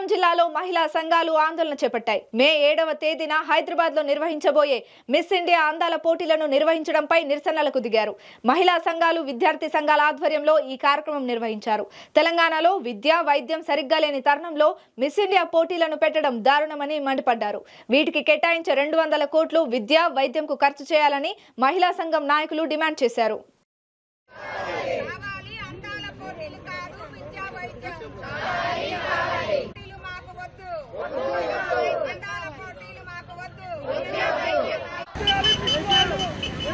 ఖమ్మం జిల్లాలో మహిళా సంఘాలు ఆందోళన చేపట్టాయి. మే ఏడవ తేదీన హైదరాబాద్లో నిర్వహించబోయే మిస్ ఇండియా అందాల పోటీలను నిర్వహించడంపై నిరసనలకు దిగారు. మహిళా సంఘాలు విద్యార్థి సంఘాల ఆధ్వర్యంలో ఈ కార్యక్రమం నిర్వహించారు. తెలంగాణలో విద్య వైద్యం సరిగ్గా లేని తరుణంలో మిస్ ఇండియా పోటీలను పెట్టడం దారుణమని మండిపడ్డారు. వీటికి కేటాయించే రెండు వందల కోట్లు విద్య వైద్యంకు ఖర్చు చేయాలని మహిళా సంఘం నాయకులు డిమాండ్ చేశారు కావాలి అందాల పోటీలు కాదు విద్యా వైద్యం పోటీలు మాకు వద్దు అందాల పోటీలు మాకు వద్దు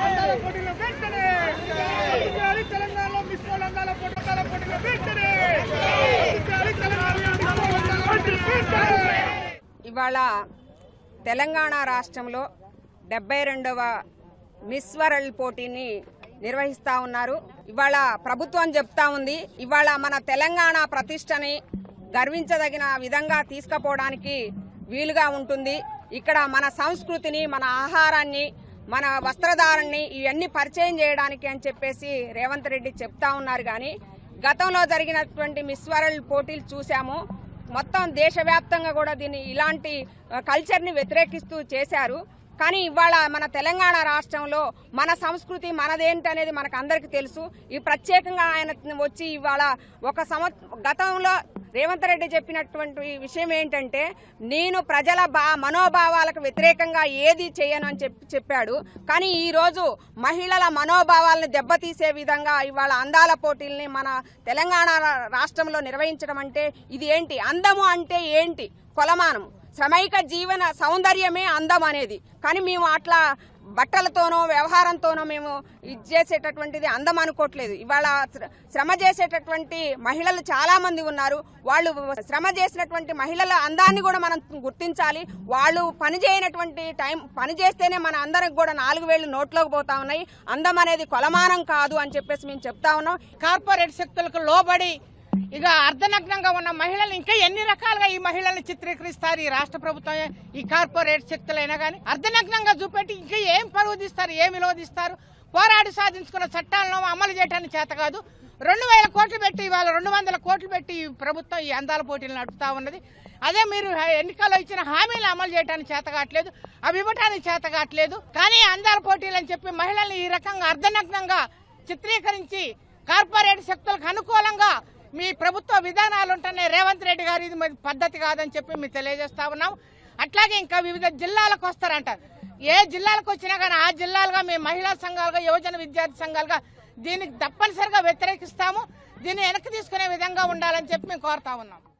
అందాల పోటీలు వెంటనే చేయాలి తెలంగాణలో మిస్ వరల్డ్ అందాల పోటీ అందాల పోటీలు వెంటనే చేయాలి తెలంగాణలో మిస్ వరల్డ్ అందాల పోటీలు వెంటనే ఇవాళ తెలంగాణ రాష్ట్రంలో డెబ్బై రెండవ మిస్ వరల్డ్ పోటీని నిర్వహిస్తా ఉన్నారు. ఇవాళ ప్రభుత్వం చెప్తా ఉంది ఇవాళ మన తెలంగాణ ప్రతిష్టని గర్వించదగిన విధంగా తీసుకుపోవడానికి వీలుగా ఉంటుంది. ఇక్కడ మన సంస్కృతిని మన ఆహారాన్ని మన వస్త్రధారణని ఇవన్నీ పరిచయం చేయడానికి అని చెప్పేసి రేవంత్ రెడ్డి చెప్తా ఉన్నారు. కానీ గతంలో జరిగినటువంటి మిస్ వరల్డ్ పోటీలు చూసాము మొత్తం దేశవ్యాప్తంగా కూడా దీన్ని ఇలాంటి కల్చర్ని వ్యతిరేకిస్తూ చేశారు. కానీ ఇవాళ మన తెలంగాణ రాష్ట్రంలో మన సంస్కృతి మనదేంటనేది మనకు అందరికీ తెలుసు. ఈ ప్రత్యేకంగా ఆయన వచ్చి ఇవాళ ఒక సంవ గతంలో రేవంత్ రెడ్డి చెప్పినటువంటి విషయం ఏంటంటే నేను ప్రజల బా మనోభావాలకు వ్యతిరేకంగా ఏది చేయను అని చెప్పి చెప్పాడు. కానీ ఈరోజు మహిళల మనోభావాలను దెబ్బతీసే విధంగా ఇవాళ అందాల పోటీల్ని మన తెలంగాణ రాష్ట్రంలో నిర్వహించడం అంటే ఇది ఏంటి? అందము అంటే ఏంటి? కొలమానం. శ్రమైక జీవన సౌందర్యమే అందం అనేది. కానీ మేము అట్లా బట్టలతోనో వ్యవహారంతోనో మేము ఇది చేసేటటువంటిది అందం అనుకోవట్లేదు. ఇవాళ శ్ర- శ్రమ చేసేటటువంటి మహిళలు చాలా మంది ఉన్నారు. వాళ్ళు శ్రమ చేసినటువంటి మహిళల అందాన్ని కూడా మనం గుర్తించాలి. వాళ్ళు పని చేయనటువంటి టైం పని చేస్తేనే మన అందరికి కూడా నాలుగు వేలు నోట్లోకి పోతా ఉన్నాయి. అందం అనేది కొలమానం కాదు అని చెప్పేసి మేము చెప్తా ఉన్నాం. కార్పొరేట్ శక్తులకు లోబడి ఇక అర్ధనగ్నంగా ఉన్న మహిళలు ఇంకా ఎన్ని రకాలుగా ఈ మహిళల్ని చిత్రీకరిస్తారు ఈ రాష్ట్ర ప్రభుత్వం? ఈ కార్పొరేట్ శక్తులైనా కానీ అర్ధనగ్నంగా చూపెట్టి ఇంకా ఏం పరువుదిస్తారు ఏం విలువ పోరాడి సాధించుకున్న చట్టాలను అమలు చేయడానికి చేత కాదు. రెండు వేల కోట్లు పెట్టి ఇవాళ రెండు వందల కోట్లు పెట్టి ఈ ప్రభుత్వం ఈ అందాల పోటీలు నడుపుతా ఉన్నది. అదే మీరు ఎన్నికల్లో ఇచ్చిన హామీలు అమలు చేయడానికి చేత కావట్లేదు అవి ఇవ్వటానికి చేత కావట్లేదు. కానీ అందాల పోటీలు అని చెప్పి మహిళల్ని ఈ రకంగా అర్ధనగ్నంగా చిత్రీకరించి కార్పొరేట్ శక్తులకు అనుకూలంగా మీ ప్రభుత్వ విధానాలు ఉంటున్నాయి రేవంత్ రెడ్డి గారు ఇది పద్ధతి కాదని చెప్పి మేము తెలియజేస్తా ఉన్నాం. అట్లాగే ఇంకా వివిధ జిల్లాలకు వస్తారంట. ఏ జిల్లాలకు వచ్చినా కానీ ఆ జిల్లాలుగా మేము మహిళా సంఘాలుగా యువజన విద్యార్థి సంఘాలుగా దీనికి తప్పనిసరిగా వ్యతిరేకిస్తాము. దీన్ని వెనక్కి తీసుకునే విధంగా ఉండాలని చెప్పి మేము కోరుతా ఉన్నాం.